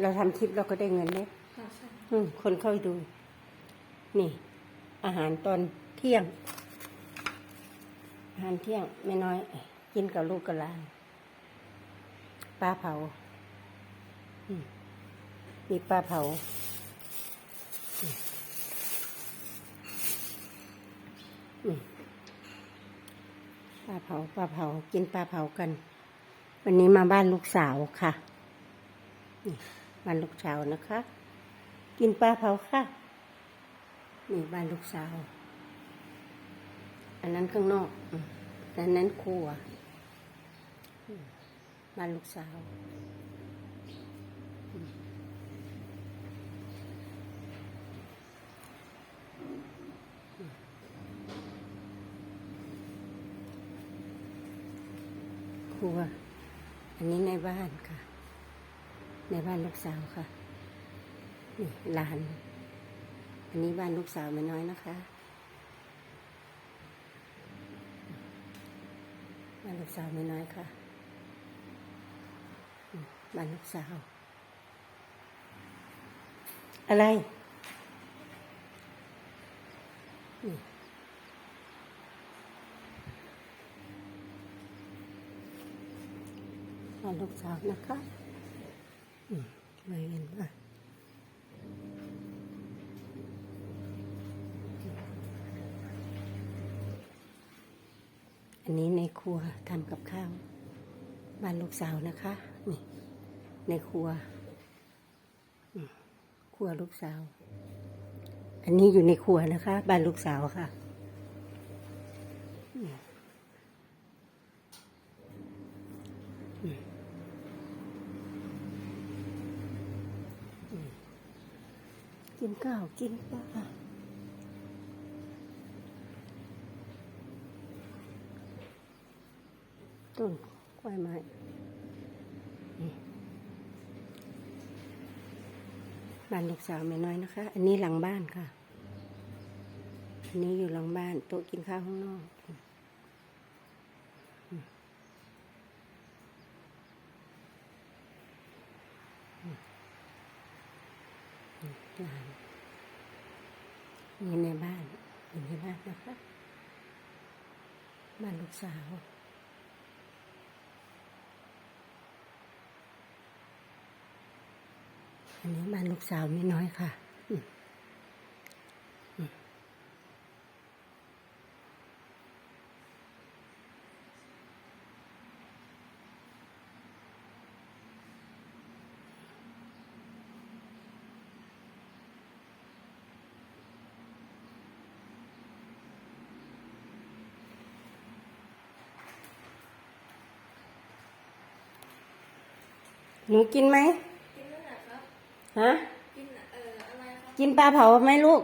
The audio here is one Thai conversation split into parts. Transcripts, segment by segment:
เราทำคลิปเราก็ได้เงินเนี่ยค่ะใช่อืมคนเข้าไปดู นี่ อาหารตอนเที่ยง อาหารเที่ยงไม่น้อย กินกับลูกกับหลานปลาเผาอืมมีปลาเผาอืมอืมปลาเผา ปลาเผา กินปลาเผากัน วันนี้มาบ้านลูกสาวค่ะ นี่ บ้านลูกสาวนะคะ กินปลาเผาค่ะ นี่บ้านลูกสาว อันนั้นข้างนอกแต่นนั้นครัวบ้านลูกสาวครัว อันนี้ในบ้านค่ะ ในบ้านลูกสาวค่ะนี่ลาน อันนี้บ้านลูกสาวไม่น้อยนะคะ บ้านลูกสาวไม่น้อยค่ะ บ้านลูกสาว อะไรนี่บ้านลูกสาวนะคะ ไม่เห็นว่าอันนี้ในครัวทำกับข้าว บ้านลูกสาวนะคะ นี่ ในครัว ครัวลูกสาว อันนี้อยู่ในครัวนะคะ บ้านลูกสาวค่ะอืมอืมอืม กินข้าวกินปลาต้นกล้วยไม้บ้านลูกสาวไม่น้อยนะคะ อันนี้หลังบ้านค่ะ อันนี้อยู่หลังบ้านโต๊ะกินข้าวข้างนอกอืมอืม อืมหลานนี่ในบ้านอยู่ในบ้านนะคะบ้านลูกสาวอันนี้บ้านลูกสาวไม่น้อยค่ะ หนูกินไหมกินเรื่องไหนครับฮะ กินเอ่ออะไรครับกินปลาเผาไหมลูก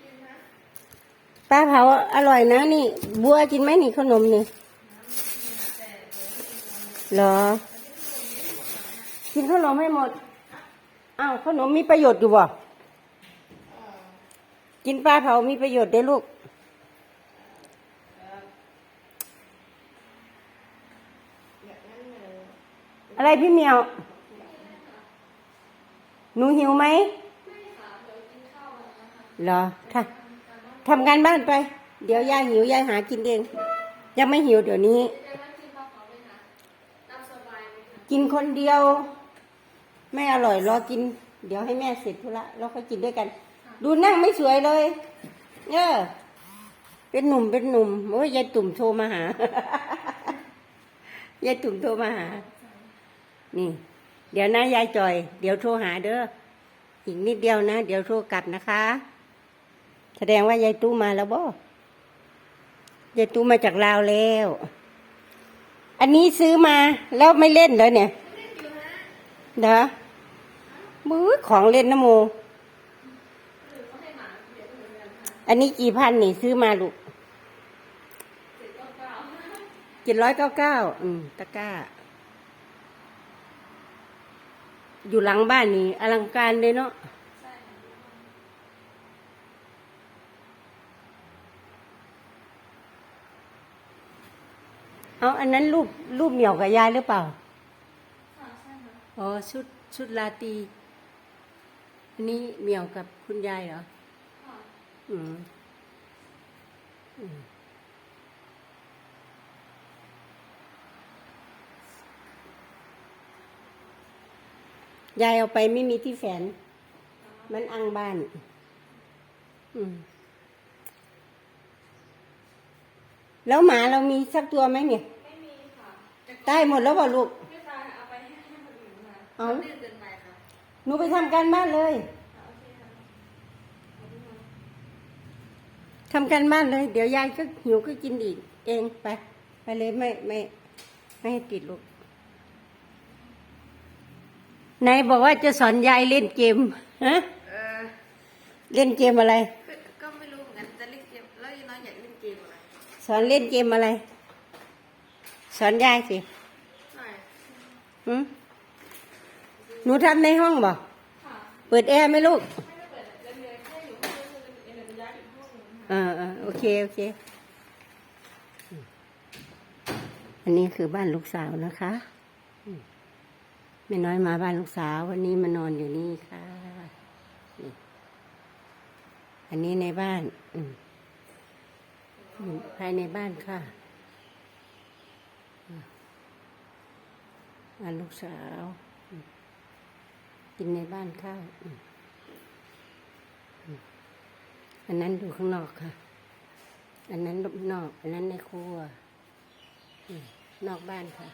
กินนะปลาเผาอร่อยนะนี่ บัวกินไหมนี่ขนมนี่เหรอ กินขนมให้หมด อ้าวขนมมีประโยชน์อยู่บ่ กินปลาเผามีประโยชน์เด้อลูก ไรพี่เมียว หนูหิวไหมเหรอค่ะทำการบ้านไป เดี๋ยวยายหิวยายหากินเอง ยังไม่หิวเดี๋ยวนี้กินคะตามสบายไหมคะกินคนเดียว ไม่อร่อยรอกิน เดี๋ยวให้แม่เสร็จธุระแล้วค่อยกินด้วยกัน ดูนั่งไม่สวยเลยเออเป็นหนุ่มเป็นหนุ่มโอ้ยยายตุ่มโทรมาหายายตุ่มโทรมาหา นี่ เดี๋ยวนะยายจอย เดี๋ยวโทรหาเด้ออีกนิดเดียวนะ เดี๋ยวโทรกลับนะคะ แสดงว่ายายตู้มาแล้วบ่ยายตู้มาจากลาวแล้ว อันนี้ซื้อมาแล้วไม่เล่นเลยเนี่ยเด้อมือของเล่นนะโม อันนี้กี่พันนี่ซื้อมาลูกเจ็ดร้อยเก้าเก้าอืมตะกร้า อยู่หลังบ้านนี่อลังการเลยเนาะเอาอันนั้นรูปรูปเหมียวกับยายหรือเปล่าใช่ค่ะอ๋อชุดชุดลาตีอันนี้เหมียวกับคุณยายเหรออืมอืม ยายเอาไปไม่มีที่แฝน มันอังบ้าน อืม แล้วหมาเรามีสักตัวไหมเนี่ย ไม่มีค่ะตายหมดแล้วบ่ลูกไม่ตายเอาไปให้ให้คนอื่นค่ะเอาดื้อเกินไปค่ะหนูไปทำการบ้านเลยค่ะโอเคค่ะขอบคุณค่ะทำการบ้านเลย เดี๋ยวยายก็หิวก็กินอีก เองไป ไปเลยไม่ไม่ ไม่ให้ติดลูก ไหนบอกว่าจะสอนยายเล่นเกมฮะเออเล่นเกมอะไร คือก็ไม่รู้เหมือนกันจะเล่นเกมแล้วยีน้อยอยากเล่นเกมอะไรสอนเล่นเกมอะไร สอนยายสิหน่อยหึหนูทำในห้องบ่ค่ะเปิดแอร์ไหมลูกไม่ได้เปิดเรียนเรียนแค่อยู่ห้องนึงเรียนเรียนย้ายอีกห้องหนึงค่ะเออเออโอเค โอเค อันนี้คือบ้านลูกสาวนะคะอืม แม่น้อยมาบ้านลูกสาว วันนี้มานอนอยู่นี่ค่ะนี่อันนี้ในบ้าน อืมภายในบ้านค่ะอืมบ้านลูกสาว กินในบ้านข้าวอันนั้นอยู่ข้างนอกค่ะ อันนั้นนอก อันนั้นในครัว นอกบ้านค่ะ